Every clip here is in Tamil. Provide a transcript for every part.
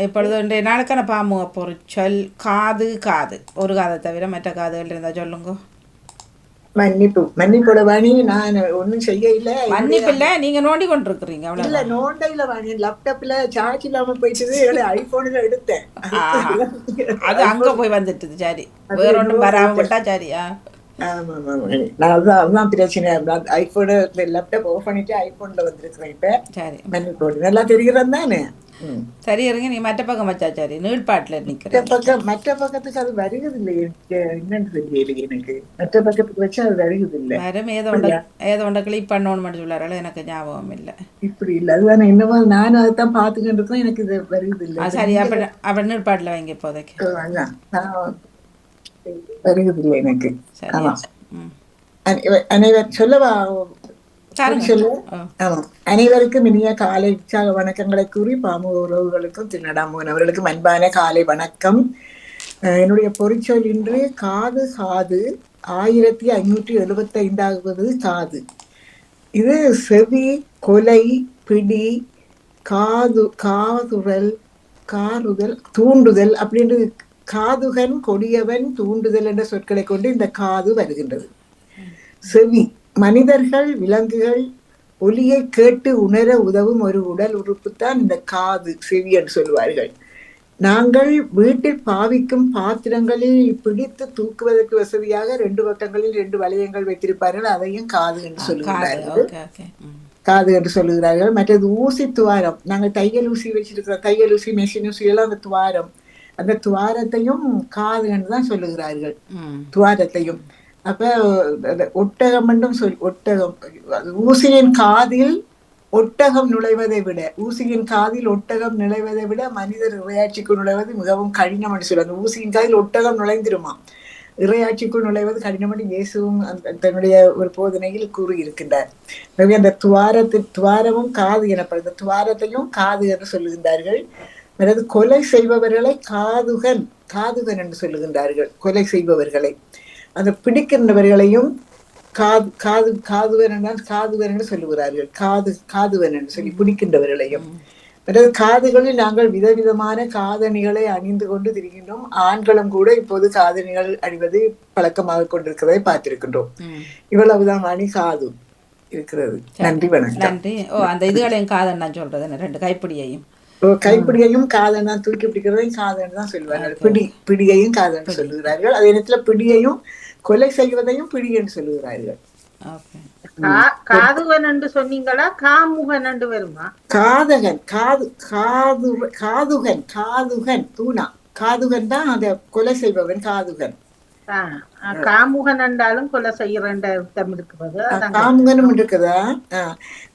இப்பொழுது இன்றைய நாளுக்கான பாமுக பொருட்சொல் காது காது ஒரு காதை தவிர மற்ற காதுகள் இருந்தால் சொல்லுங்க மன்னிப்பு மன்னிப்போட வாணி நான் ஒண்ணும் செய்ய இல்ல மன்னிப்பில்லை நீங்கள் நோண்டி கொண்டிருக்கிறீங்க அவ்வளோ இல்ல நோண்டையில வாணி லேப்டாப்ல சார்ஜ் இல்லாம போயிட்டு என்னுடைய ஐபோன்ல எடுத்தேன் அது அங்கே போய் வந்துட்டுது சரி வேற ஒன்றும் வராமல் விட்டா சரியா நான் அதான் அதுதான் பிரச்சனை ஐபோன் லேப்டாப் ஓபன் பண்ணிட்டு ஐபோன்ல வந்திருக்கிறேன் இப்ப சரி மன்னிப்போடு நல்லா தெரிகிறது தானே. சரி இருங்க நீ மற்ற பக்கம் வச்சா சரி நீள்பாட்டில் மற்ற நிற்கிறேன் பக்கம் மற்ற பக்கத்துக்கு அது வருகிறது இல்லையே என்னன்னு தெரியல எனக்கு மற்ற பக்கத்துக்கு வச்சா அது வருகிறது இல்ல வரும் ஏதோ ஒன்றை ஏதோ ஒன்றை கிளிக் பண்ணணும்னு சொல்லாரால எனக்கு ஞாபகம் இல்லை இப்படி இல்ல அதுதானே என்னமோ நானும் அதைத்தான் பாத்துக்கிட்டு இருக்கேன் எனக்கு இது வருகிறது இல்ல ஆ சரி அப்போ அப்போ நீள்பாட்டில் வைங்க இப்போதைக்கு அதான் நான் வருகிறது இல்லை எனக்கு அனைவர் சொல்லவா அனைவருக்கும் இனிய காலை உற்சாக வணக்கங்களை கூறி பாமு உறவுகளுக்கும் திருநடாமோகன் அவர்களுக்கும் அன்பான காலை வணக்கம். என்னுடைய பொறிச்சொல் இன்று காது காது ஆயிரத்தி ஐநூற்றி எழுபத்தி ஐந்தாவது காது இது செவி கொலை பிடி காது காதுறல் காருதல் தூண்டுதல் அப்படின்று காதுகன் கொடியவன் தூண்டுதல் என்ற சொற்களை கொண்டு இந்த காது வருகின்றது. செவி. மனிதர்கள் விலங்குகள் ஒலியை கேட்டு உணர உதவும் ஒரு உடல் உறுப்பு தான் இந்த காது செவி என்று சொல்வார்கள் நாங்கள் வீட்டில் பாவிக்கும் பாத்திரங்களில் பிடித்து தூக்குவதற்கு வசதியாக ரெண்டு பக்கங்களில் ரெண்டு வளையங்கள் வைத்திருப்பார்கள். அதையும் காது என்று சொல்லுகிறார்கள். காது என்று சொல்லுகிறார்கள். மற்றது ஊசி துவாரம். நாங்கள் தையல் ஊசி வச்சிருக்கிறோம். தையல் ஊசி மெஷின் ஊசி எல்லாம் அந்த துவாரம். அந்த துவாரத்தையும் காது என்று தான் சொல்லுகிறார்கள். துவாரத்தையும். அப்ப ஒட்டகம் என்றும் சொல் ஒட்டகம் ஊசியின் காதில் ஒட்டகம் நுழைவதை விட ஊசியின் காதில் ஒட்டகம் நுழைவதை விட மனிதர் இறையாட்சிக்குள் நுழைவது மிகவும் கடினம் என்று சொல்லுவாங்க ஊசியின் காதில் ஒட்டகம் நுழைந்திருமா? இறையாட்சிக்குள் நுழைவது கடினம் என்று இயேசுவும் அந்த தன்னுடைய ஒரு போதனையில் கூறியிருக்கின்றார். எனவே அந்த துவாரத்து துவாரமும் காது எனப்படுது துவாரத்தையும் காது என்று சொல்லுகின்றார்கள். அதாவது கொலை செய்பவர்களை காதுகன் காதுகன் என்று சொல்லுகின்றார்கள். கொலை செய்பவர்களை. அந்த பிடிக்கின்றவர்களையும் காது காது காதுவன் என்றால் காதுவன் என்று சொல்லுகிறார்கள். காது காதுவன் என்று சொல்லி பிடிக்கின்றவர்களையும். அதாவது காதுகளில் நாங்கள் விதவிதமான காதணிகளை அணிந்து கொண்டு திரிகின்றோம். ஆண்களும் கூட இப்போது காதணிகள் அணிவது பழக்கமாக கொண்டிருக்கிறதை பார்த்திருக்கின்றோம். இவ்வளவுதான் மணி காது இருக்கிறது. நன்றி வணக்கம். நன்றி. ஓ அந்த இதுகளையும் காதல் நான் சொல்றது என்ன, ரெண்டு கைப்பிடியையும். கைப்பிடியையும் காதன் தான் தூக்கி பிடிக்கிறதையும் காதன் தான் சொல்லுவார்கள் பிடி பிடியையும் காதன் சொல்லுகிறார்கள். அதே நேரத்துல பிடியையும் கொலை செய்வதையும் பிடி என்று சொல்லுகிறார்கள். ஓகே. கா- காதுவன் என்று சொன்னீங்களா? காமுகன் என்று வருமா? காதகன் காது காது காதுகன் காதுகன் தூணா. காதுகன் தான் அந்த கொலை செய்பவன் காதுகன். காமுகன் என்றாலும் கொலை செய்யற அர்த்தம் காமுகனும் இருக்குதா.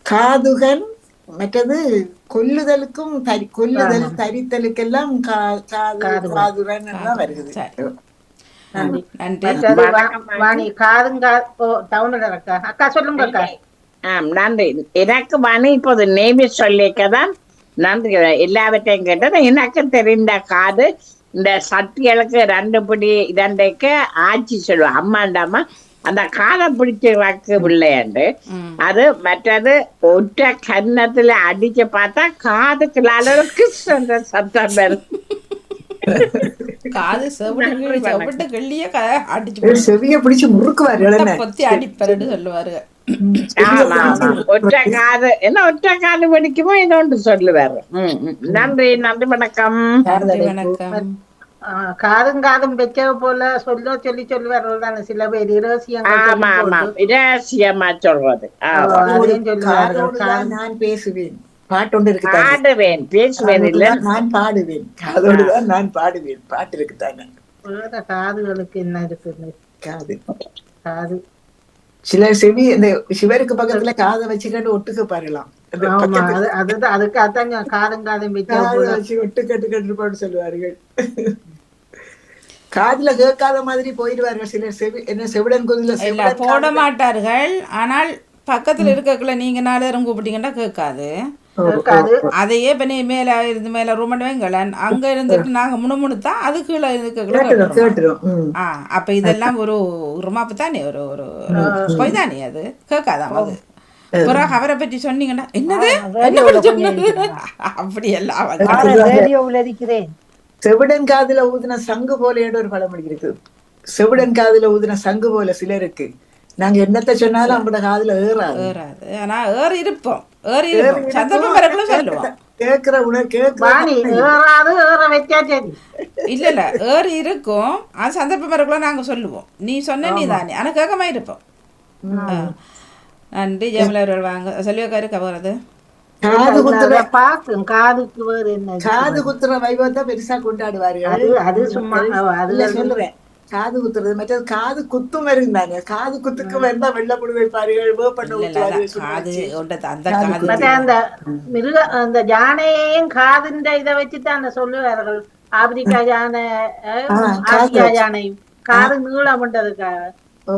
காதுகன் மற்றது கொல்லுதலுக்கும் தரி கொல்லுதல் தரித்தலுக்கெல்லாம் கா- காது காதுகன் தான் வருகிறது. நன்றி. காதுங்கா ஓ டவுன்ல இருக்கா அக்கா சொல்லுங்க அக்கா. நன்றி. எனக்கு மணி இப்போது நேமி சொல்லிக்கதான் நன்றி. எல்லாவற்றையும் கேட்டது. எனக்கு தெரிந்த காது இந்த சட்டிகளுக்கு ரெண்டு பிடி இரண்டைக்கு ஆட்சி சொல்லுவோம் அம்மாண்டாமா அந்த காதை பிடிச்சு வைக்க பிள்ளையாண்டு அது மற்றது ஒற்ற கன்னத்துல அடிச்சு பார்த்தா காதுக்குள்ள அளவுக்கு அந்த சத்தம் வரும். காது செவிட்டு கிள்ளி செவிட்டு கிள்ளியே அடிச்சு செவிய பிடிச்சு முறுக்குவார்கள் என்ன பொத்தி அடிப்பறன்னு சொல்லுவாரு. ஆமா ஆமா. ஒற்ற காது என்ன ஒற்ற காது பிடிக்குமோ இன்னொன்று சொல்லுவாரு. ம், ம். நன்றி நன்றி வணக்கம். வணக்கம். காதும் காதும் வைக்க போல சொல்ல சொல்லி சொல்லி வர்றதுதானே சில பேர் இரகசியமா சொல்றது. நான் பேசுவேன். பாட்டொண்டு இருக்குதானே? பாடுவேன். பேசுவேன் இல்ல. நான் பாடுவேன். காதோடுதான் நான் பாடுவேன். பாட்டு இருக்குதானே? வேற காதுகளுக்கு என்ன இருக்குது காது. காது. சில செவி இந்த சிவருக்கு பக்கத்துல காதை வச்சுக்கிட்டு ஒட்டுக்க பாருலாம். அதுக்கு அதான் காதும் காதும் வச்சு ஒட்டு கட்டு கட்டு சொல்லுவார்கள். காதுல கேட்காத மாதிரி போயிடுவார்கள் சிலர். செவி என்ன செவிடன் கோதில போட மாட்டார்கள். ஆனால் பக்கத்துல இருக்கக்குள்ள நீங்க நாலு நேரம் கூப்பிட்டீங்கன்னா கேட்காது. அதையே இப்ப நீ மேல இருந்து மேல ரூம் வைங்களேன் அங்க இருந்துட்டு நாங்க முணுமுணுத்தா அது கீழே ம். ஆ அப்ப இதெல்லாம் ஒரு உருமாப்பு தானே ஒரு ஒரு பொய் தானே அது? கேட்காதாம் அது? பிறகு அவரை பற்றி சொன்னீங்கன்னா என்னது? என்ன? அப்படி எல்லாம் செவிடன் காதுல ஊதின சங்கு போல ஒரு பழமொழி இருக்கு. செவிடன் காதுல ஊதின சங்கு போல சிலருக்கு நாங்க என்னத்த சொன்னாலும் அவங்களோட காதுல ஏறாது. ஏறாது. ஆனா ஏறி இருப்போம் ஏறி இருப்போம் சந்தர்ப்பம் வரக்குள்ள சொல்லுவோம். வாணி கேட்கிற ஏறாது ஏற சரி இல்ல இல்ல. ஏறி இருக்கும் அது சந்தர்ப்பம் வரக்குள்ள நாங்க சொல்லுவோம். நீ சொன்ன நீ தானே. ஆனா கேட்காம இருப்போம். நன்றி ஜெயமலா அவர்கள். வாங்க. சொல்லியோக்காரு கவறது காது குத்துற அதை பார்க்கும். காதுக்கு வேறு என்ன காது குத்துற வைபவத்தை பெருசா கொண்டாடுவார்கள் அது சும்மா அது இல்ல சொல்றேன். காது குத்துறது மற்றது காது குத்தும் இருந்தாங்க. காது குத்துக்கு வந்தா வெள்ளப்புடு வைப்பார்கள் வேப்பண்ண அந்த மற்ற மிருக அந்த யானையையும் காதுன்ற இதை வச்சுட்டு அந்த சொல்லுவார்கள். ஆப்பிரிக்கா யானை ஆசியா. யானையும். காது நீளம்ன்றதுக்காக ஓ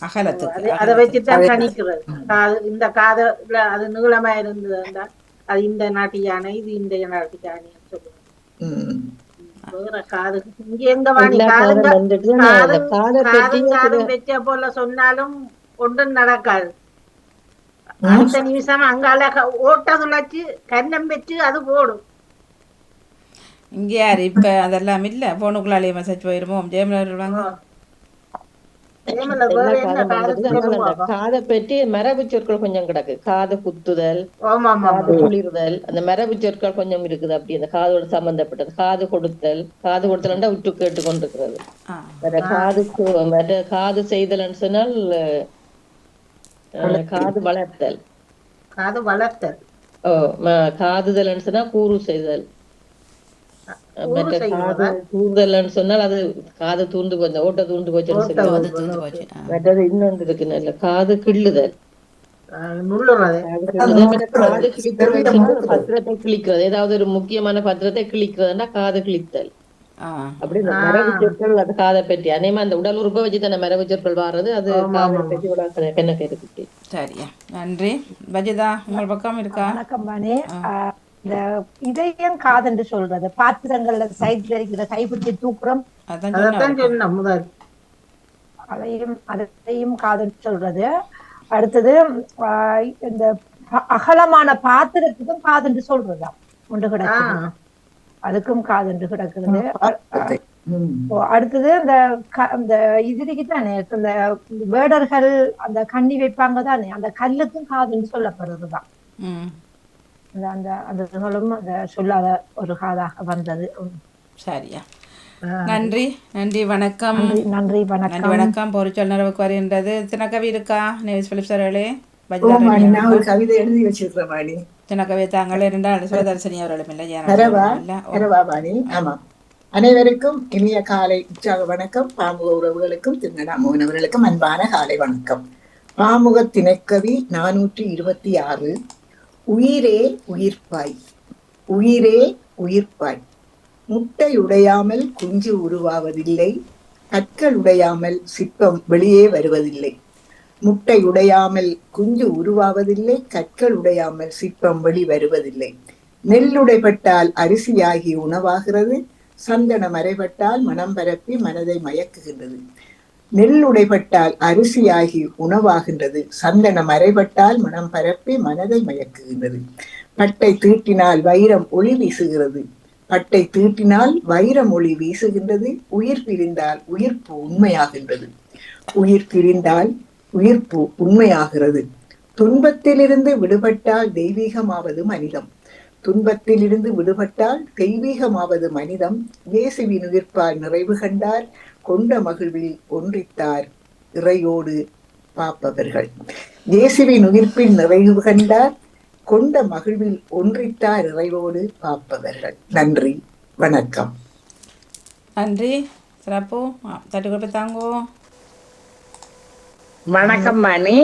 அகலத்துக்கு அது வச்சுதான் கணிக்கிறது. காது இந்த காதுல அது நீளமா இருந்ததுன்னா அது இந்த நாட்டு யானை இது இந்த நாட்டு யானைன்னு சொல்லுவாங்க போல சொன்னாலும் ஒன்றும் நடக்காது. அடுத்த நிமிஷம் அங்கால க- ஓட்ட துளைச்சு கன்னம் வச்சு அது போடும். இங்க யாரு இப்ப அதெல்லாம் இல்ல. போனுக்குள்ளாலேயே மெசேஜ் போயிருமோ? ஜெயமலா அவர்கள் வாங்க ஏமல எல்லா வேற என்ன காதும் காது காதை பற்றி மரபு சொற்கள் கொஞ்சம் கிடக்கு. காது குத்துதல் காது குளிர்தல் அந்த மரபு சொற்கள் கொஞ்சம் இருக்குது அப்படி. அந்த காதோட சம்பந்தப்பட்டது. காது கொடுத்தல் காது கொடுத்தல்னா உற்று கேட்டு கொண்டிருக்கிறது மற்ற காது செய்தல்னு சொன்னால் காது வளர்த்தல். காது வளர்த்தல். ஓ காதுதல்னு சொன்னா கூறு செய்தல். தூர்தல்னு சொன்னால் அது காது தூண்டு போச்சு ஓட்ட தூண்டு போச்சுன்னு. மற்றது இன்னொன்று இருக்கு நல்ல காது கிள்ளுதல். பத்திரத்தை கிழிக்கிறது. ஏதாவது ஒரு முக்கியமான பத்திரத்தை கிழிக்கிறதுனா காது கிழித்தல். ஆ. அப்படி இந்த மரபு சொற்கள் அது காதை பற்றி அநேகமா அந்த உடல் உறுப்பை வச்சு தானே மரபு சொற்கள் வாடுறது அது காதை பற்றி என்ன கேட்டு சரியா. நன்றி. பஜிதா உங்கள் பக்கம் இருக்கா? வணக்கம் இந்த இதயம் காதுன்னு சொல்றது. பாத்திரங்கள்ல சைட்ல இருக்கிற கைப்பிடிச்சு தூக்குறோம். அதையும் அதையும் காதுன்னு சொல்றது. அடுத்தது ஆஹ் இந்த அகலமான பாத்திரத்துக்கும் காதுன்னு சொல்றதா? ஒன்று கிடக்குது. அதுக்கும் காதுன்னு கிடக்குது. அடுத்தது இந்த க- இந்த இதுக்கு தானே இந்த வேடர்கள் அந்த கண்ணி வைப்பாங்க தானே அந்த கல்லுக்கும் காதுன்னு சொல்லப்படுறதுதான். ம். அந்த இதுகளும் அந்த சொல்லாத ஒரு காதாக வந்தது. சரியா. நன்றி நன்றி வணக்கம். நன்றி வணக்கம். வணக்கம். பொறிச்சல் நிறைவுக்கு வருகின்றது. தினக்கவி இருக்கா நேவிஸ் பிலிப் சார்களே? ஓ மாணி நான் ஒரு கவிதை எழுதி வச்சிருக்கிறேன் மாணி. தினக்கவி தாங்கள் இரண்டால் சிவதர்சனி அவர்களும் இல்லை ஆமா. அனைவருக்கும் இனிய காலை உற்சாக வணக்கம். பாமுக உறவுகளுக்கும் திருநடாமோகன் அவர்களுக்கும் அன்பான காலை வணக்கம். பாமுக திணைக்கவி நானூற்றி இருபத்தி ஆறு உயிரே உயிர்ப்பாய். உயிரே உயிர்ப்பாய். முட்டை உடையாமல் குஞ்சு உருவாவதில்லை. கற்கள் உடையாமல் சிற்பம் வெளியே வருவதில்லை. முட்டை உடையாமல் குஞ்சு உருவாவதில்லை. கற்கள் உடையாமல் சிற்பம் வெளி வருவதில்லை. நெல்லுடைப்பட்டால் அரிசியாகி உணவாகிறது. சந்தனம் அறைபட்டால் மனம் பரப்பி மனதை மயக்குகின்றது. நெல் உடைபட்டால் அரிசியாகி உணவாகின்றது. சந்தனம் அரைபட்டால் மனம் பரப்பி மனதை மயக்குகின்றது. பட்டை தீட்டினால் வைரம் ஒளி வீசுகிறது. பட்டை தீட்டினால் வைரம் ஒளி வீசுகின்றது. உயிர் பிரிந்தால் உயிர்ப்பு உண்மையாகின்றது. உயிர் பிரிந்தால் உயிர்ப்பு உண்மையாகிறது. துன்பத்திலிருந்து விடுபட்டால் தெய்வீகமாவது மனிதம். துன்பத்திலிருந்து விடுபட்டால் தெய்வீகமாவது மனிதம். இயேசுவின் உயிர்ப்பால் நிறைவு கண்டார். கொண்ட மகிழ்வில் ஒன்றித்தார் இறையோடு பார்ப்பவர்கள். இயேசுவின் உயிர்ப்பில் நிறைவு கண்டார் கொண்ட மகிழ்வில் ஒன்றித்தார் இறைவோடு பார்ப்பவர்கள். நன்றி வணக்கம். நன்றி. சிறப்பு. தட்டி கொடுப்ப தாங்கோ வணக்கம் மணி.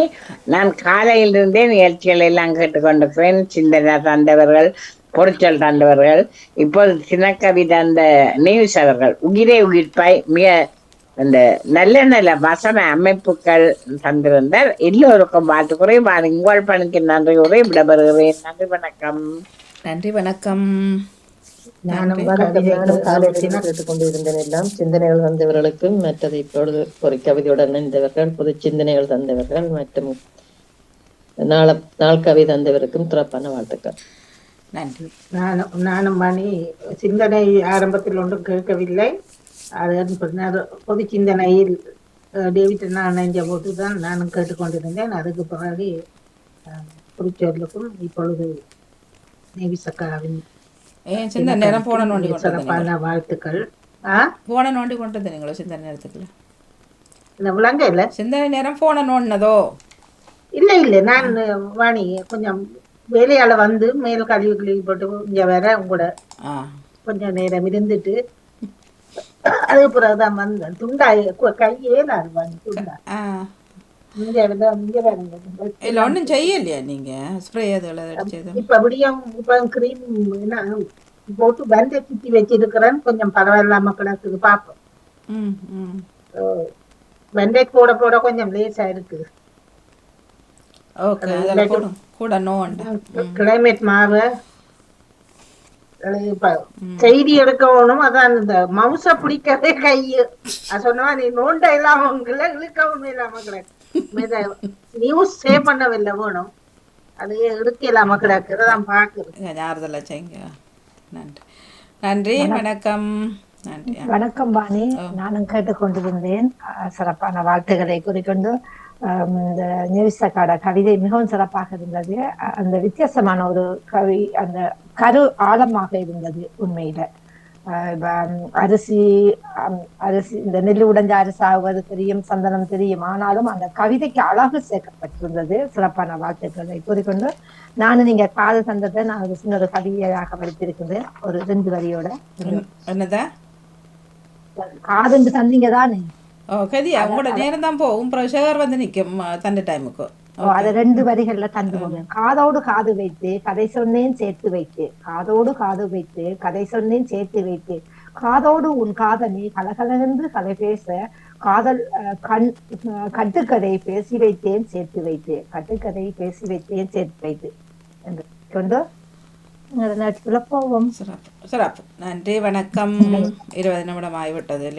நான் காலையிலிருந்தே நிகழ்ச்சிகள் எல்லாம் கேட்டுக்கொண்டிருக்கிறேன். சிந்தனை தந்தவர்கள் பொருட்கள் தந்தவர்கள். இப்போது சின்னக்கவி தந்த நியூஸ் அவர்கள் உயிரே உயிர்ப்பாய் மிக அந்த நல்ல நல்ல வசன அமைப்புகள் தந்திருந்தார். எல்லோருக்கும் வாழ்த்துக்குறை உங்கள் பணிக்கு நன்றி உரை விடப்படுகிறேன் நன்றி வணக்கம். நன்றி வணக்கம். நானும் எல்லாம். சிந்தனைகள் தந்தவர்களுக்கும் மற்றது இப்பொழுது ஒரு கவிதையுடன் இணைந்தவர்கள் புது சிந்தனைகள் தந்தவர்கள் மற்றும் நாள நாள் கவி தந்தவருக்கும் சிறப்பான வாழ்த்துக்கள். நன்றி. நானும் நானும் மணி சிந்தனை ஆரம்பத்தில் ஒன்றும் கேட்கவில்லை. அதன் பின்னர் பொது சிந்தனையில் டேவிட் நான் நெஞ்ச போட்டு தான் நானும் கேட்டுக்கொண்டிருந்தேன். அதுக்கு பிறகு குறிச்சொல்லுக்கும் இப்பொழுது நேவிசக்காவின் ஏன் சின்ன நேரம் போன நோண்டி சிறப்பான வாழ்த்துக்கள். ஆ? போன நோண்டி கொண்டு வந்தீங்களோ சிந்தனை நேரத்துக்குள்ள? இந்த விளங்க இல்ல? சிந்தனை நேரம் போன நோண்டினதோ? இல்ல இல்ல. நான் வாணி கொஞ்சம் வேலையால வந்து மேல் கழிவு கழுவி போட்டு இங்க வர உங்களோட ஆ. கொஞ்ச நேரம் இருந்துட்டு அதுக்கு பிறகுதான் வந்தேன் துண்டா கையே நான் துண்டா. வந்து பாருங்க. இல்லை ஒன்றும் செய்யலையா நீங்கள் ஸ்ப்ரே அதுகளை அடிச்சது இப்ப அப்படியும் இப்ப கிரீம் என்ன போட்டு பந்தை சுத்தி வச்சிருக்கிறேன். கொஞ்சம் பரவாயில்லாம கிடக்குது பாப்போம் பெண்டேஜ் போட போட கொஞ்சம் லேசா இருக்கு அதில் கூட நோண்டா கிளைமேட் இப்ப செய்தி எடுக்கணும் அதான் இந்த மவுச பிடிக்கவே கையு சொன்னா நீ நோண்ட இல்லாம இழுக்கவும் இல்லாம கிடக்கு நியூஸ் சேவ் பண்ணவில்லை வேணும் அது எடுக்க இல்லாம கிடக்கு அதான் பாக்குறேன் ஞாறுதலை செய்யுங்க நன்றி நன்றி வணக்கம். வணக்கம் வாணி நானும் கேட்டுக்கொண்டிருந்தேன் சிறப்பான வாழ்த்துக்களை குறிக்கொண்டு இந்த நியூசக்காட கவிதை மிகவும் சிறப்பாக இருந்தது. அந்த வித்தியாசமான ஒரு கவி அந்த கரு ஆழமாக இருந்தது உண்மையில. அரிசி அரிசி இந்த நெல் உடைஞ்ச அரிசாவது தெரியும் சந்தனம் தெரியும். ஆனாலும் அந்த கவிதைக்கு அழகு சேர்க்கப்பட்டிருந்தது. சிறப்பான வாழ்த்துக்களை கூறிக்கொண்டு நானும் நீங்க காது தந்ததை நான் ஒரு சின்ன ஒரு கவிதையாக படித்திருக்கிறேன் ஒரு ரெண்டு வரியோட. என்ன- என்னதா? காதுண்டு தந்தீங்க தானே ஓ கதியா உங்களோட நேரம் தான் போகும் அப்புறம் ஷேர் வந்து நிற்கும் தண்ட டைமுக்கு அது ரெண்டு வரிகள்ல தந்து காதோடு காது வைத்து கதை சொன்னேன் சேர்த்து வைத்து காதோடு காது வைத்து கதை சொன்னேன் சேர்த்து வைத்து காதோடு உன் காதலி கலகலென்று கதை பேச காதல் கண் கட்டுக்கதை பேசி வைத்தேன் சேர்த்து வைத்து கட்டுக்கதை பேசி வைத்தேன் சேர்த்து வைத்து என்று கொண்டு போவோம் சிறப்பு சிறப்பு நன்றி வணக்கம் இருபது நிமிடம் ஆகிவிட்டது